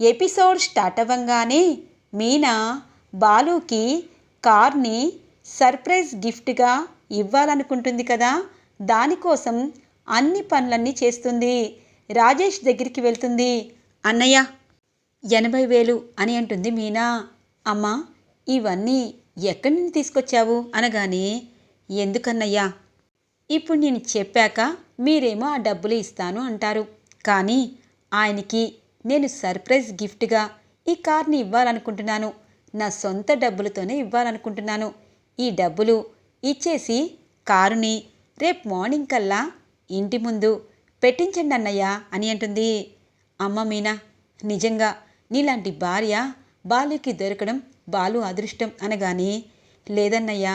Episode start అవ్వంగానే Meena బాలుకి కార్ని surprise గిఫ్ట్గా ఇవ్వాలనుకుంటుంది కదా? దానికోసం అన్ని పనులన్నీ చేస్తుంది. రాజేష్ దగ్గరికి వెళ్తుంది. అన్నయ్య ఎనభై వేలు అని అంటుంది మీనా. అమ్మా ఇవన్నీ ఎక్కడి నుండి తీసుకొచ్చావు? అనగానే ఎందుకన్నయ్యా? ఇప్పుడు నేను చెప్పాక మీరేమో ఆ డబ్బులు ఇస్తాను అంటారు. కానీ ఆయనకి నేను సర్ప్రైజ్ గిఫ్ట్గా ఈ కార్ని ఇవ్వాలనుకుంటున్నాను. నా సొంత డబ్బులతోనే ఇవ్వాలనుకుంటున్నాను. ఈ డబ్బులు ఇచ్చేసి కారుని రేపు మార్నింగ్ కల్లా ఇంటి ముందు పెట్టించండి అన్నయ్య అని అంటుంది. అమ్మ మీనా నిజంగా నీలాంటి భార్య బాలుకి దొరకడం బాలు అదృష్టం అనగాని లేదన్నయ్యా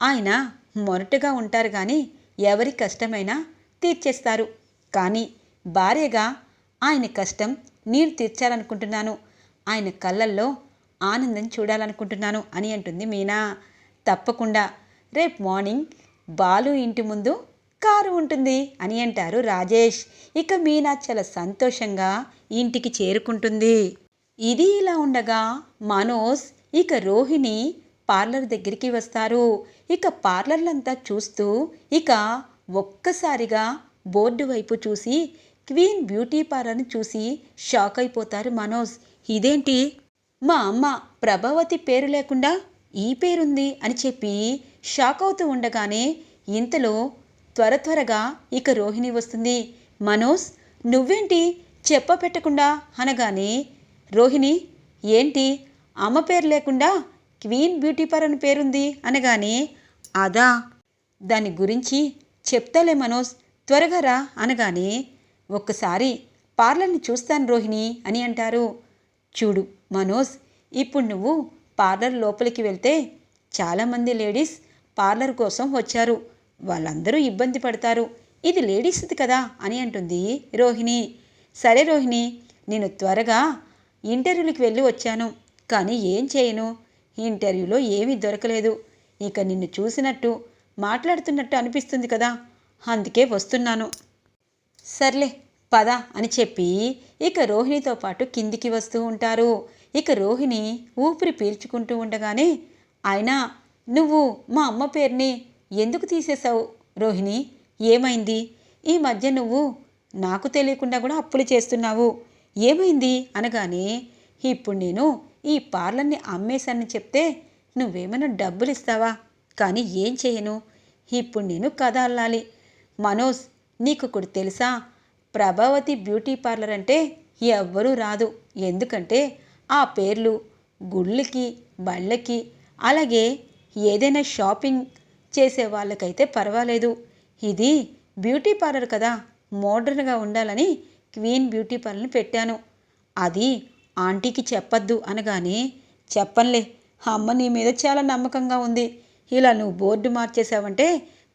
ఆయన మొరటుగా ఉంటారు కానీ ఎవరి కష్టమైనా తీర్చేస్తారు. కానీ భార్యగా ఆయన కష్టం నేను తీర్చాలనుకుంటున్నాను. ఆయన కళ్ళల్లో ఆనందం చూడాలనుకుంటున్నాను అని అంటుంది మీనా. తప్పకుండా. రేపు మార్నింగ్ బాలు ఇంటి ముందు కారు ఉంటుంది అని అంటారు రాజేష్. ఇక మీనా చాలా సంతోషంగా ఇంటికి చేరుకుంటుంది. ఇది ఇలా ఉండగా మనోజ్ ఇక రోహిణి పార్లర్ దగ్గరికి వస్తారు. ఇక పార్లర్లంతా చూస్తూ ఇక ఒక్కసారిగా బోర్డు వైపు చూసి క్వీన్ బ్యూటీ పార్లర్ని చూసి షాక్ అయిపోతారు మనోజ్. ఇదేంటి? మా అమ్మ ప్రభావతి పేరు లేకుండా ఈ పేరుంది అని చెప్పి షాక్ అవుతూ ఉండగానే ఇంతలో త్వర త్వరగా ఇక రోహిణి వస్తుంది. మనోజ్ నువ్వేంటి? చెప్ప పెట్టకుండా అనగానే రోహిణి ఏంటి? అమ్మ పేరు లేకుండా క్వీన్ బ్యూటీ పార్ అని పేరుంది అనగానే అదా? దాని గురించి చెప్తాలే మనోజ్ త్వరగా రా అనగానే ఒక్కసారి పార్లర్ని చూస్తాను రోహిణి అని అంటారు. చూడు మనోజ్ ఇప్పుడు నువ్వు పార్లర్ లోపలికి వెళ్తే చాలామంది లేడీస్ పార్లర్ కోసం వచ్చారు. వాళ్ళందరూ ఇబ్బంది పడతారు. ఇది లేడీస్ది కదా అని అంటుంది రోహిణి. సరే రోహిణి నేను త్వరగా ఇంటర్వ్యూకి వెళ్ళి వచ్చాను. కానీ ఏం చేయను? ఇంటర్వ్యూలో ఏమీ దొరకలేదు. ఇక నిన్ను చూసినట్టు మాట్లాడుతున్నట్టు అనిపిస్తుంది కదా. అందుకే వస్తున్నాను. సర్లే పద అని చెప్పి ఇక రోహిణితో పాటు కిందికి వస్తూ ఉంటారు. ఇక రోహిణి ఊపిరి పీల్చుకుంటూ ఉండగానే అయినా నువ్వు మా అమ్మ పేరుని ఎందుకు తీసేశావు రోహిణి? ఏమైంది? ఈ మధ్య నువ్వు నాకు తెలియకుండా కూడా అప్పులు చేస్తున్నావు. ఏమైంది? అనగానే ఇప్పుడు నేను ఈ పార్లర్ని అమ్మేశానని చెప్తే నువ్వేమైనా డబ్బులు ఇస్తావా కానీ ఏం చేయను. ఇప్పుడు నేను కథ అల్లాలి. మనోజ్ నీకు ఒకటి తెలుసా? ప్రభావతి బ్యూటీ పార్లర్ అంటే ఎవ్వరూ రాదు. ఎందుకంటే ఆ పేర్లు గుళ్ళకి బళ్ళకి అలాగే ఏదైనా షాపింగ్ చేసే వాళ్ళకైతే పర్వాలేదు. ఇది బ్యూటీ పార్లర్ కదా. మోడర్న్గా ఉండాలని క్వీన్ బ్యూటీ పార్లర్ని పెట్టాను. అది ఆంటీకి చెప్పద్దు అనగానే చెప్పనులే. అమ్మ నీ మీద చాలా నమ్మకంగా ఉంది. ఇలా నువ్వు బోర్డు మార్చేసావంటే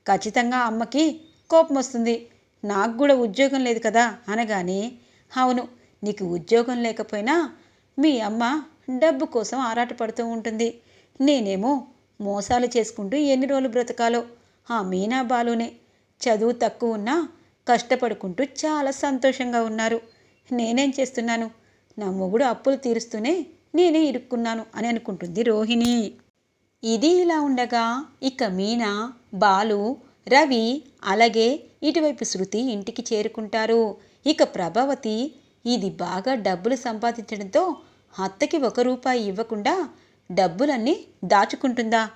ఖచ్చితంగా అమ్మకి కోపం వస్తుంది. నాకు కూడా ఉద్యోగం లేదు కదా అనగానే అవును నీకు ఉద్యోగం లేకపోయినా మీ అమ్మ డబ్బు కోసం ఆరాటపడుతూ ఉంటుంది. నేనేమో మోసాలు చేసుకుంటూ ఎన్ని రోజులు బ్రతకాలో ఆ మీనా బాలునే. చదువు తక్కువ ఉన్నా కష్టపడుకుంటూ చాలా సంతోషంగా ఉన్నారు. నేనేం చేస్తున్నాను? నా మొగుడు అప్పులు తీరుస్తూనే నేనే ఇరుక్కున్నాను అని అనుకుంటుంది రోహిణి. ఇది ఇలా ఉండగా ఇక మీనా బాలు రవి అలాగే ఇటువైపు శృతి ఇంటికి చేరుకుంటారు. ఇక ప్రభావతి ఇది బాగా డబ్బులు సంపాదించడంతో అత్తకి ఒక రూపాయి ఇవ్వకుండా డబ్బులన్నీ దాచుకుంటుందా?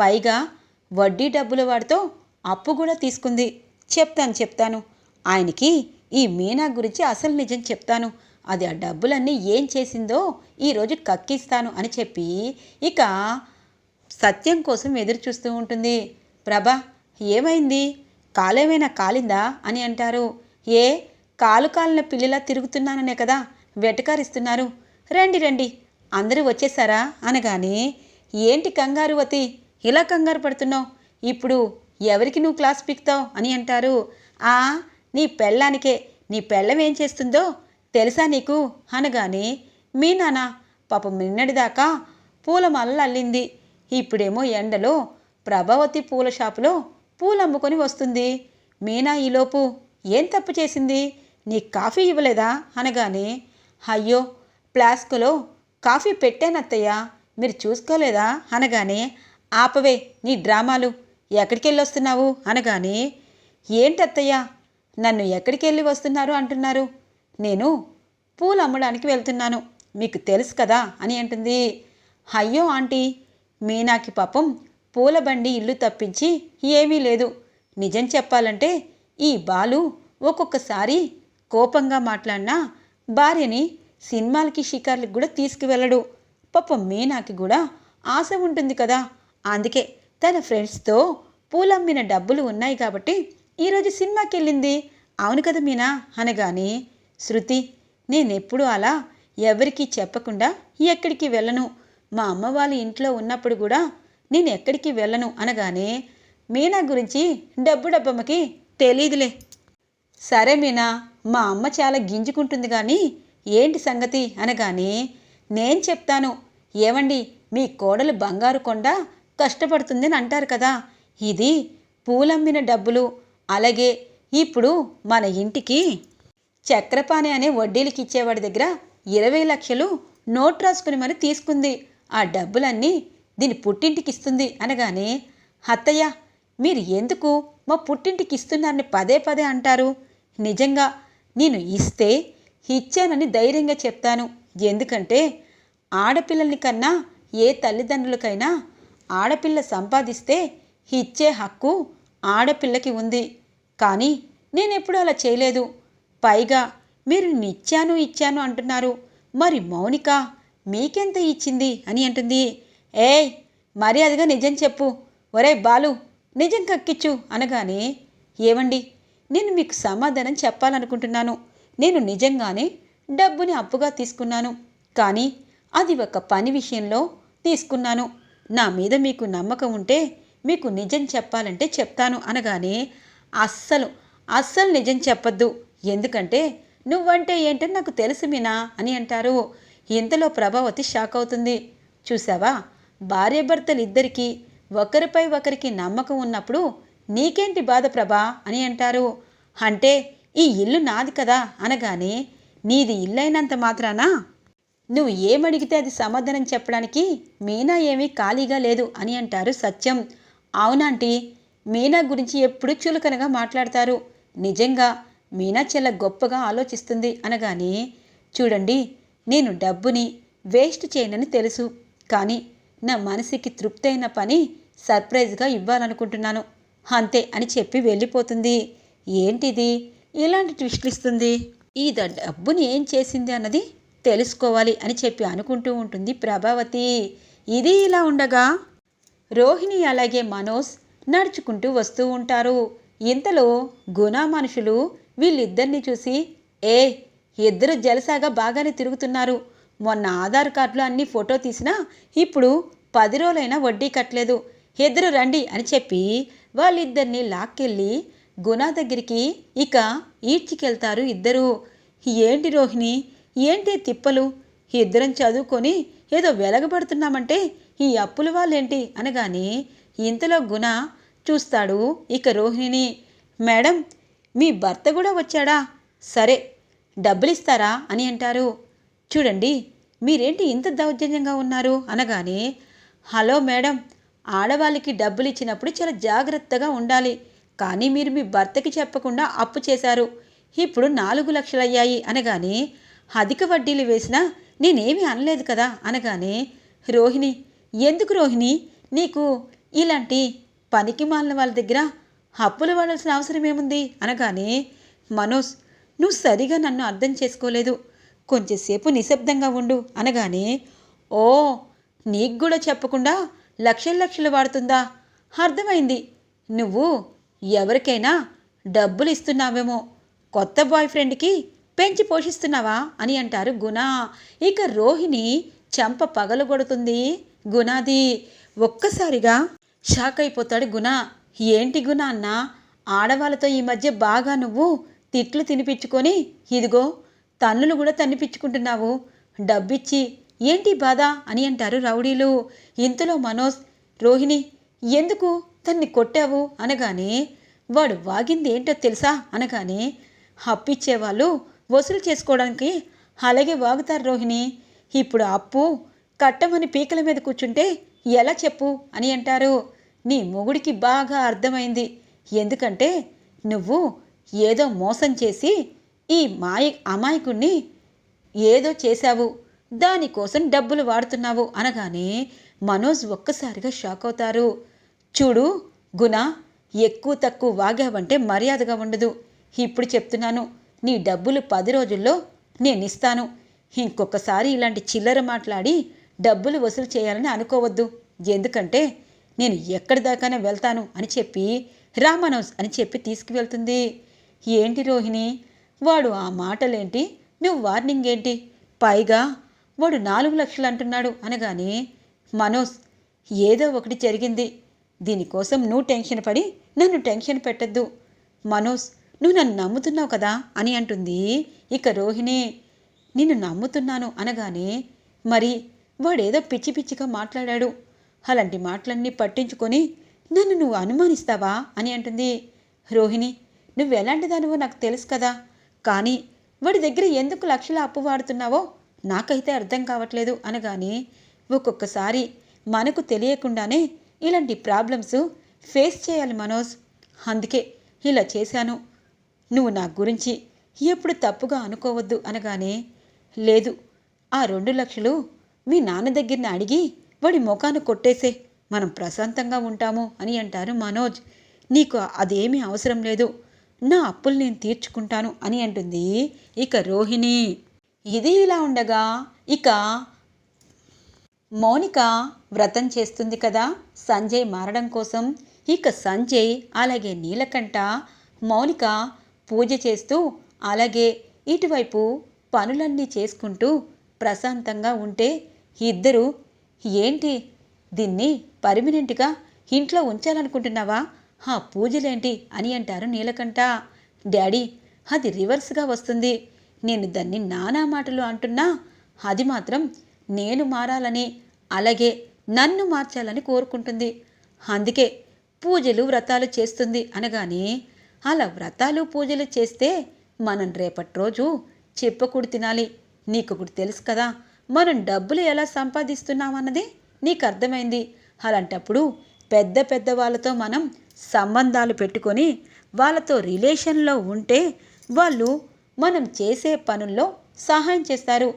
పైగా వడ్డీ డబ్బుల వాడితో అప్పు కూడా తీసుకుంది. చెప్తాను చెప్తాను. ఆయనకి ఈ మీనా గురించి అసలు నిజం చెప్తాను. అది ఆ డబ్బులన్నీ ఏం చేసిందో ఈరోజు కక్కిస్తాను అని చెప్పి ఇక సత్యం కోసం ఎదురు చూస్తూ ఉంటుంది. ప్రభా ఏమైంది? కాలేమైనా కాలిందా? అని అంటారు. ఏ? కాలు కాలిన పిల్లిలా తిరుగుతున్నాననే కదా? వెటకారిస్తున్నారు. రండి రండి. అందరూ వచ్చేసారా అనగానే ఏంటి కంగారు వతి? ఇలా కంగారు పడుతున్నావు? ఇప్పుడు ఎవరికి నువ్వు క్లాస్ పిక్తావు? అని అంటారు. ఆ నీ పెళ్ళానికే. నీ పెళ్ళం ఏం చేస్తుందో తెలుసా నీకు? అనగానే మీ నాన్న పాపం నిన్నటిదాకా పూల మల్ల అల్లింది. ఇప్పుడేమో ఎండలో ప్రభావతి పూల షాపులో పూలు అమ్ముకొని వస్తుంది. మీనా ఈలోపు ఏం తప్పు చేసింది? నీ కాఫీ ఇవ్వలేదా? అనగానే అయ్యో ప్లాస్కులో కాఫీ పెట్టానత్తయ్య మీరు చూసుకోలేదా? అనగానే ఆపవే నీ డ్రామాలు. ఎక్కడికి వెళ్ళి వస్తున్నావు అనగానే ఏంటత్తయ్య నన్ను ఎక్కడికి వెళ్ళి వస్తున్నారు అంటున్నారు? నేను పూలు అమ్మడానికి వెళ్తున్నాను. మీకు తెలుసు కదా? అని అంటుంది. అయ్యో ఆంటీ మీనాకి పాపం పూల బండి ఇల్లు తప్పించి ఏమీ లేదు. నిజం చెప్పాలంటే ఈ బాలు ఒక్కొక్కసారి కోపంగా మాట్లాడినా భార్యని సినిమాలకి షికార్లకు కూడా తీసుకువెళ్ళడు. పాపం మీనాకి కూడా ఆశ ఉంటుంది కదా. అందుకే తన ఫ్రెండ్స్తో పూలమ్మిన డబ్బులు ఉన్నాయి కాబట్టి ఈరోజు సినిమాకి వెళ్ళింది అవును కదా మీనా అనగానే శృతి నేనెప్పుడు అలా ఎవరికీ చెప్పకుండా ఎక్కడికి వెళ్ళను. మా అమ్మ వాళ్ళ ఇంట్లో ఉన్నప్పుడు కూడా నేను ఎక్కడికి వెళ్ళను అనగానే మీనా గురించి డబ్బు డబ్బమ్మకి తెలీదులే. సరే మీనా మా అమ్మ చాలా గింజుకుంటుంది కానీ ఏంటి సంగతి అనగానే నేను చెప్తాను. ఏమండి మీ కోడలు బంగారు కొండ కష్టపడుతుందని అంటారు కదా ఇది పూలమ్మిన డబ్బులు. అలాగే ఇప్పుడు మన ఇంటికి చక్రపాణి అనే వడ్డీలకి ఇచ్చేవాడి దగ్గర ఇరవై లక్షలు నోట్ రాసుకుని మరి తీసుకుంది. ఆ డబ్బులన్నీ దీని పుట్టింటికి ఇస్తుంది అనగానే అత్తయ్య మీరు ఎందుకు మా పుట్టింటికి ఇస్తున్నారని పదే పదే అంటారు? నిజంగా నేను ఇస్తే ఇచ్చానని ధైర్యంగా చెప్తాను. ఎందుకంటే ఆడపిల్లల్ని కన్నా ఏ తల్లిదండ్రులకైనా ఆడపిల్ల సంపాదిస్తే ఇచ్చే హక్కు ఆడపిల్లకి ఉంది. కానీ నేనెప్పుడు అలా చేయలేదు. పైగా మీరు నిచ్చాను ఇచ్చాను అంటున్నారు. మరి మౌనిక మీకెంత ఇచ్చింది? అని అంటుంది. ఏయ్ మర్యాదగా నిజం చెప్పు. ఒరే బాలు నిజం కక్కిచ్చు అనగానే ఏవండి నేను మీకు సమాధానం చెప్పాలనుకుంటున్నాను. నేను నిజంగానే డబ్బుని అప్పుగా తీసుకున్నాను. కానీ అది ఒక పని విషయంలో తీసుకున్నాను. నా మీద మీకు నమ్మకం ఉంటే మీకు నిజం చెప్పాలంటే చెప్తాను అనగానే అస్సలు అస్సలు నిజం చెప్పొద్దు. ఎందుకంటే నువ్వంటే ఏంటని నాకు తెలుసు మీనా అని అంటారు. ఇంతలో ప్రభావతి షాక్ అవుతుంది. చూసావా? భార్యాభర్తలు ఇద్దరికీ ఒకరిపై ఒకరికి నమ్మకం ఉన్నప్పుడు నీకేంటి బాధ ప్రభా అని అంటారు. అంటే ఈ ఇల్లు నాది కదా అనగానే నీది ఇల్లైనంత మాత్రానా? నువ్వు ఏమడిగితే అది సమాధానం చెప్పడానికి మీనా ఏమీ ఖాళీగా లేదు అని అంటారు సత్యం. అవునాంటీ మీనా గురించి ఎప్పుడు చులకనగా మాట్లాడతారు. నిజంగా మీనా చాలా గొప్పగా ఆలోచిస్తుంది అనగానే చూడండి నేను డబ్బుని వేస్ట్ చేయనని తెలుసు. కానీ నా మనసుకి తృప్తి అయిన పని సర్ప్రైజ్గా ఇవ్వాలనుకుంటున్నాను. అంతే అని చెప్పి వెళ్ళిపోతుంది. ఏంటిది? ఇలాంటి ట్విస్ట్లు ఇస్తుంది? ఈ ద డబ్బుని ఏం చేసింది అన్నది తెలుసుకోవాలి అని చెప్పి అనుకుంటూ ఉంటుంది ప్రభావతి. ఇది ఇలా ఉండగా రోహిణి అలాగే మనోజ్ నడుచుకుంటూ వస్తూ ఉంటారు. ఇంతలో గుణ మనుషులు వీళ్ళిద్దరిని చూసి ఏ ఇద్దరు జలసాగా బాగానే తిరుగుతున్నారు. మొన్న ఆధార్ కార్డులో అన్ని ఫోటో తీసినా ఇప్పుడు పది రోజులైనా వడ్డీ కట్టలేదు. ఇద్దరు రండి అని చెప్పి వాళ్ళిద్దరిని లాక్కెళ్ళి గుణ దగ్గరికి ఇక ఈడ్చికెళ్తారు ఇద్దరు. ఏంటి రోహిణి? ఏంటి తిప్పలు? ఇద్దరం చదువుకొని ఏదో వెలగబడుతున్నామంటే ఈ అప్పుల వాళ్ళేంటి? అనగానే ఇంతలో గుణ చూస్తాడు ఇక రోహిణిని. మేడం మీ భర్త కూడా వచ్చాడా? సరే డబ్బులు ఇస్తారా అని అంటారు. చూడండి మీరేంటి ఇంత దౌర్జన్యంగా ఉన్నారు? అనగానే హలో మేడం ఆడవాళ్ళకి డబ్బులు ఇచ్చినప్పుడు చాలా జాగ్రత్తగా ఉండాలి. కానీ మీరు మీ భర్తకి చెప్పకుండా అప్పు చేశారు. ఇప్పుడు నాలుగు లక్షలయ్యాయి. అనగానే అధిక వడ్డీలు వేసినా నేనేమీ అనలేదు కదా? అనగానే రోహిణి ఎందుకు రోహిణి? నీకు ఇలాంటి పనికి మాలిన వాళ్ళ దగ్గర అప్పులు వాడాల్సిన అవసరం ఏముంది? అనగానే మనోజ్ నువ్వు సరిగా నన్ను అర్థం చేసుకోలేదు. కొంచెంసేపు నిశ్శబ్దంగా ఉండు. అనగానే ఓ నీకు కూడా చెప్పకుండా లక్షల లక్షలు వాడుతుందా? అర్థమైంది. నువ్వు ఎవరికైనా డబ్బులు ఇస్తున్నావేమో. కొత్త బాయ్ ఫ్రెండ్కి పెంచి పోషిస్తున్నావా? అని అంటారు గుణ. ఇక రోహిణి చెంప పగలగొడుతుంది గుణాది ఒక్కసారిగా షాక్ అయిపోతాడు గుణ. ఏంటి గుణ అన్న ఆడవాళ్ళతో ఈ మధ్య బాగా నువ్వు తిట్లు తినిపించుకొని ఇదిగో తన్నులు కూడా తన్నిపించుకుంటున్నావు. డబ్బిచ్చి ఏంటి బాధ అని అంటారు రౌడీలు. ఇంతలో మనోజ్ రోహిణి ఎందుకు తన్ని కొట్టావు అనగానే వాడు వాగింది ఏంటో తెలుసా అనగానే అప్పిచ్చేవాళ్ళు వసూలు చేసుకోవడానికి అలాగే వాగుతారు రోహిణి. ఇప్పుడు అప్పు కట్టమని పీకల మీద కూర్చుంటే ఎలా చెప్పు అని అంటారు. నీ మొగుడికి బాగా అర్థమైంది. ఎందుకంటే నువ్వు ఏదో మోసం చేసి ఈ మాయ అమాయకుణ్ణి ఏదో చేశావు. దానికోసం డబ్బులు వాడుతున్నావు అనగానే మనోజ్ ఒక్కసారిగా షాక్ అవుతారు. చూడు గుణ ఎక్కువ తక్కువ వాగావంటే మర్యాదగా ఉండదు. ఇప్పుడు చెప్తున్నాను నీ డబ్బులు పది రోజుల్లో నేను ఇస్తాను. ఇంకొకసారి ఇలాంటి చిల్లర మాట్లాడి డబ్బులు వసూలు చేయాలని అనుకోవద్దు. ఎందుకంటే నేను ఎక్కడి దాకానే వెళ్తాను అని చెప్పి రా మనోజ్ అని చెప్పి తీసుకువెళ్తుంది. ఏంటి రోహిణి వాడు ఆ మాటలేంటి? నువ్వు వార్నింగ్ ఏంటి పైగా వాడు నాలుగు లక్షలు అంటున్నాడు అనగానే మనోజ్ ఏదో ఒకటి జరిగింది. దీనికోసం నువ్వు టెన్షన్ పడి నన్ను టెన్షన్ పెట్టద్దు. మనోజ్ నువ్వు నన్ను నమ్ముతున్నావు కదా అని అంటుంది. ఇక రోహిణి నిన్ను నమ్ముతున్నాను అనగానే మరి వాడేదో పిచ్చి పిచ్చిగా మాట్లాడాడు. అలాంటి మాటలన్నీ పట్టించుకొని నన్ను నువ్వు అనుమానిస్తావా అని అంటుంది. రోహిణి నువ్వు ఎలాంటి దానివో నాకు తెలుసు కదా. కానీ వాడి దగ్గర ఎందుకు లక్షల అప్పు వాడుతున్నావో నాకైతే అర్థం కావట్లేదు అనగానే ఒక్కొక్కసారి మనకు తెలియకుండానే ఇలాంటి ప్రాబ్లమ్స్ ఫేస్ చేయాలి మనోజ్. అందుకే ఇలా చేశాను. నువ్వు నా గురించి ఎప్పుడు తప్పుగా అనుకోవద్దు అనగానే లేదు ఆ రెండు లక్షలు మీ నాన్న దగ్గరని అడిగి వాడి ముఖాన్ని కొట్టేసే మనం ప్రశాంతంగా ఉంటాము అని అంటారు మనోజ్. నీకు అదేమీ అవసరం లేదు. నా అప్పులు నేను తీర్చుకుంటాను అని అంటుంది ఇక రోహిణి. ఇది ఇలా ఉండగా ఇక మౌనిక వ్రతం చేస్తుంది కదా. సంజయ్ మారడం కోసం ఇక సంజయ్ అలాగే నీలకంఠ మౌనిక పూజ చేస్తూ అలాగే ఇటువైపు పనులన్నీ చేసుకుంటూ ప్రశాంతంగా ఉంటే ఇద్దరు ఏంటి? దీన్ని పర్మినెంట్గా ఇంట్లో ఉంచాలనుకుంటున్నావా? ఆ పూజలేంటి? అని అంటారు నీలకంఠ. డాడీ అది రివర్స్గా వస్తుంది. నేను దాన్ని నానా మాటలు అంటున్నా అది మాత్రం నేను మారాలని అలాగే నన్ను మార్చాలని కోరుకుంటుంది. అందుకే పూజలు వ్రతాలు చేస్తుంది అనగానే అలా వ్రతాలు పూజలు చేస్తే మనం రేపటి రోజు చెప్పకూడు తినాలి. నీకు ఒకటి తెలుసు కదా మనం డబ్బులు ఎలా సంపాదిస్తున్నామన్నది నీకు అర్థమైంది అలాంటప్పుడు పెద్ద పెద్ద వాళ్ళతో మనం సంబంధాలు పెట్టుకొని వాళ్ళతో రిలేషన్లో ఉంటే వాళ్ళు మనం చేసే పనుల్లో సహాయం చేస్తారు.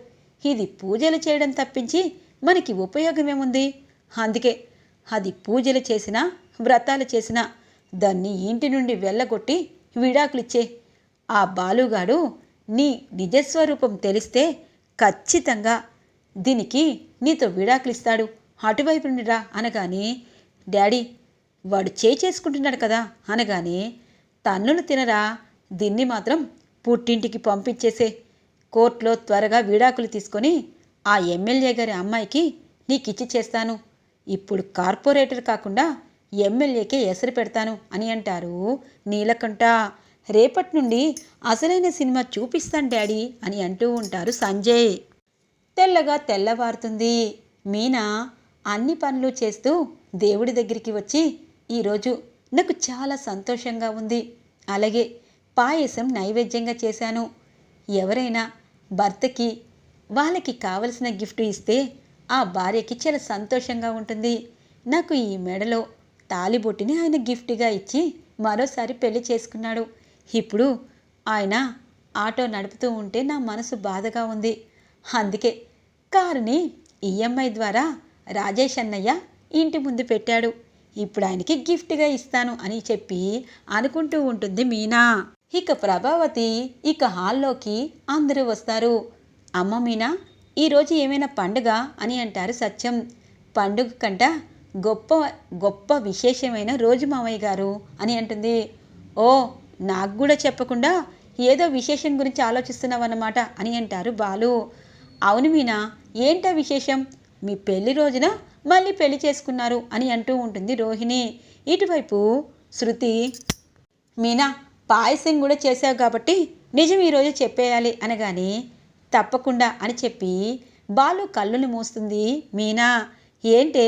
ఇది పూజలు చేయడం తప్పించి మనకి ఉపయోగం ఏముంది అందుకే అది పూజలు చేసినా వ్రతాలు చేసినా దాన్ని ఇంటి నుండి వెళ్ళగొట్టి విడాకులిచ్చే. ఆ బాలుగాడు నీ నిజస్వరూపం తెలిస్తే ఖచ్చితంగా దీనికి నీతో విడాకులిస్తాడు. అటువైపు నుండి రా అనగానే డాడీ వాడు చే చేసుకుంటున్నాడు కదా అనగానే తన్నులు తినరా దీన్ని మాత్రం పుట్టింటికి పంపించేసే. కోర్టులో త్వరగా విడాకులు తీసుకొని ఆ ఎమ్మెల్యే గారి అమ్మాయికి నీకిచ్చి చేస్తాను. ఇప్పుడు కార్పొరేటర్ కాకుండా ఎమ్మెల్యేకే ఎసరు పెడతాను అని అంటారు నీలకంఠ. రేపటి నుండి అసలైన సినిమా చూపిస్తాను డాడీ అని అంటూ ఉంటారు సంజయ్. తెల్లగా తెల్లవారుతుంది. మీనా అన్ని పనులు చేస్తూ దేవుడి దగ్గరికి వచ్చి ఈరోజు నాకు చాలా సంతోషంగా ఉంది. అలాగే పాయసం నైవేద్యంగా చేశాను. ఎవరైనా భర్తకి వాళ్ళకి కావలసిన గిఫ్ట్ ఇస్తే ఆ భార్యకి చాలా సంతోషంగా ఉంటుంది. నాకు ఈ మెడలో తాలిబొట్టిని ఆయన గిఫ్ట్గా ఇచ్చి మరోసారి పెళ్ళి చేసుకున్నాడు. ఇప్పుడు ఆయన ఆటో నడుపుతూ ఉంటే నా మనసు బాధగా ఉంది. అందుకే కారుని ఈఎంఐ ద్వారా రాజేష్ అన్నయ్య ఇంటి ముందు పెట్టాడు. ఇప్పుడు ఆయనకి గిఫ్ట్గా ఇస్తాను అని చెప్పి అనుకుంటూ ఉంటుంది మీనా. ఇక ప్రభావతి ఇక హాల్లోకి అందరూ వస్తారు. అమ్మ మీనా ఈరోజు ఏమైనా పండుగ అని అంటారు సత్యం. పండుగ కంట గొప్ప గొప్ప విశేషమైన రోజు మామయ్య గారు అని అంటుంది. ఓ నాకు కూడా చెప్పకుండా ఏదో విశేషం గురించి ఆలోచిస్తున్నావన్నమాట అని అంటారు బాలు. అవును మీనా ఏంటా విశేషం? మీ పెళ్ళి రోజున మళ్ళీ పెళ్ళి చేసుకున్నారు అని అంటూ ఉంటుంది రోహిణి. ఇటువైపు శృతి మీనా పాయసం కూడా చేశావు కాబట్టి నిజం ఈరోజు చెప్పేయాలి అనగానే తప్పకుండా అని చెప్పి బాలు కళ్ళుని మూస్తుంది. మీనా ఏంటే?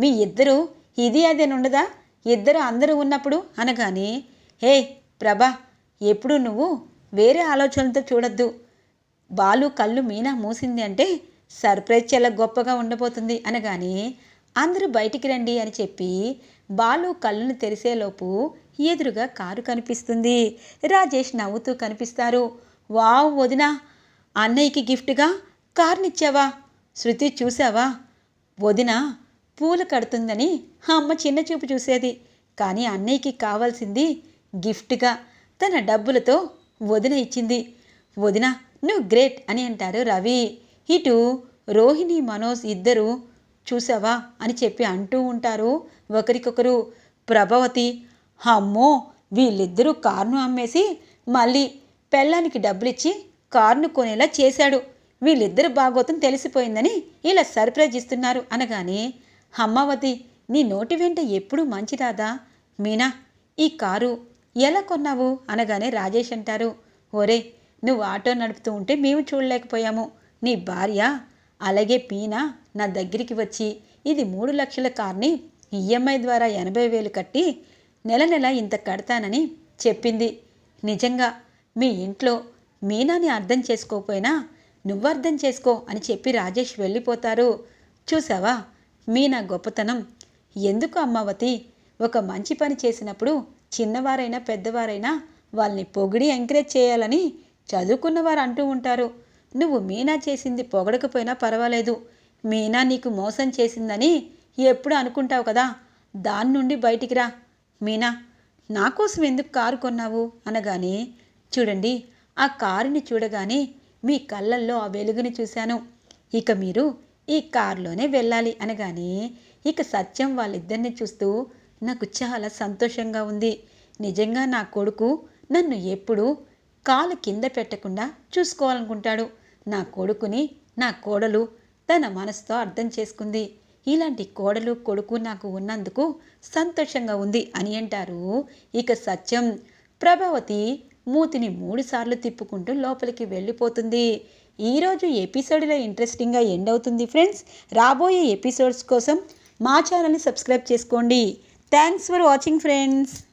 మీ ఇద్దరు ఇది అదేనుండదా? ఇద్దరు అందరూ ఉన్నప్పుడు? అనగానే హే ప్రభా ఎప్పుడు నువ్వు వేరే ఆలోచనలతో చూడొద్దు. బాలు కళ్ళు మీనా మూసింది అంటే సర్ప్రైజ్ చాలా గొప్పగా ఉండబోతుంది అనగానే అందరూ బయటికి రండి అని చెప్పి బాలు కళ్ళను తెరిసేలోపు ఎదురుగా కారు కనిపిస్తుంది. రాజేష్ నవ్వుతూ కనిపిస్తారు. వావ్ వదినా అన్నయ్యకి గిఫ్ట్గా కార్నిచ్చావా? శృతి చూసావా వదిన పూలు కడుతుందని అమ్మ చిన్న చూపు చూసేది. కానీ అన్నయ్యకి కావాల్సింది గిఫ్ట్గా తన డబ్బులతో వదిన ఇచ్చింది. వదిన నువ్వు గ్రేట్ అని అంటారు రవి. ఇటు రోహిణి మనోజ్ ఇద్దరు చూసావా అని చెప్పి అంటూ ఉంటారు. ఒకరికొకరు ప్రభావతి అమ్మో వీళ్ళిద్దరూ కారును అమ్మేసి మళ్ళీ పెళ్ళానికి డబ్బులిచ్చి కారును కొనేలా చేశాడు. వీళ్ళిద్దరు బాగోతం తెలిసిపోయిందని ఇలా సర్ప్రైజ్ ఇస్తున్నారు అనగానే అమ్మావతి నీ నోటి వెంట ఎప్పుడూ మంచి రాదా? మీనా ఈ కారు ఎలా కొన్నావు? అనగానే రాజేష్ అంటారు. ఒరే నువ్వు ఆటో నడుపుతూ ఉంటే మేము చూడలేకపోయాము. నీ భార్య అలాగే పీనా నా దగ్గరికి వచ్చి ఇది మూడు లక్షల కార్ని ఈఎంఐ ద్వారా ఎనభై వేలు కట్టి నెల నెల ఇంత కడతానని చెప్పింది. నిజంగా మీ ఇంట్లో మీనాని అర్థం చేసుకోకపోయినా నువ్వు అర్థం చేసుకో అని చెప్పి రాజేష్ వెళ్ళిపోతారు. చూసావా? మీనా గొప్పతనం. ఎందుకు అమ్మావతి? ఒక మంచి పని చేసినప్పుడు చిన్నవారైనా పెద్దవారైనా వాళ్ళని పొగిడి ఎంకరేజ్ చేయాలని చదువుకున్నవారు అంటూ ఉంటారు. నువ్వు మీనా చేసింది పొగడకపోయినా పర్వాలేదు. మీనా నీకు మోసం చేసిందని ఎప్పుడు అనుకుంటావు కదా? దాని నుండి బయటికి రా. మీనా నా కోసం ఎందుకు కారు కొన్నావు? అనగానే చూడండి ఆ కారుని చూడగానే మీ కళ్ళల్లో ఆ వెలుగుని చూశాను. ఇక మీరు ఈ కారులోనే వెళ్ళాలి అనగానే ఇక సత్యం వాళ్ళిద్దరిని చూస్తూ నాకు చాలా సంతోషంగా ఉంది. నిజంగా నా కొడుకు నన్ను ఎప్పుడూ కాలు కింద పెట్టకుండా చూసుకోవాలనుకుంటాడు. నా కొడుకుని నా కోడలు తన మనసుతో అర్థం చేసుకుంది. ఇలాంటి కోడలు కొడుకు నాకు ఉన్నందుకు సంతోషంగా ఉంది అని అంటారు. ఇక సత్యం. ప్రభావతి మూతిని మూడుసార్లు తిప్పుకుంటూ లోపలికి వెళ్ళిపోతుంది. ఈరోజు ఎపిసోడ్లో ఇంట్రెస్టింగ్గా ఎండ్ అవుతుంది ఫ్రెండ్స్. రాబోయే ఎపిసోడ్స్ కోసం మా ఛానల్ని సబ్స్క్రైబ్ చేసుకోండి. Thanks for watching friends.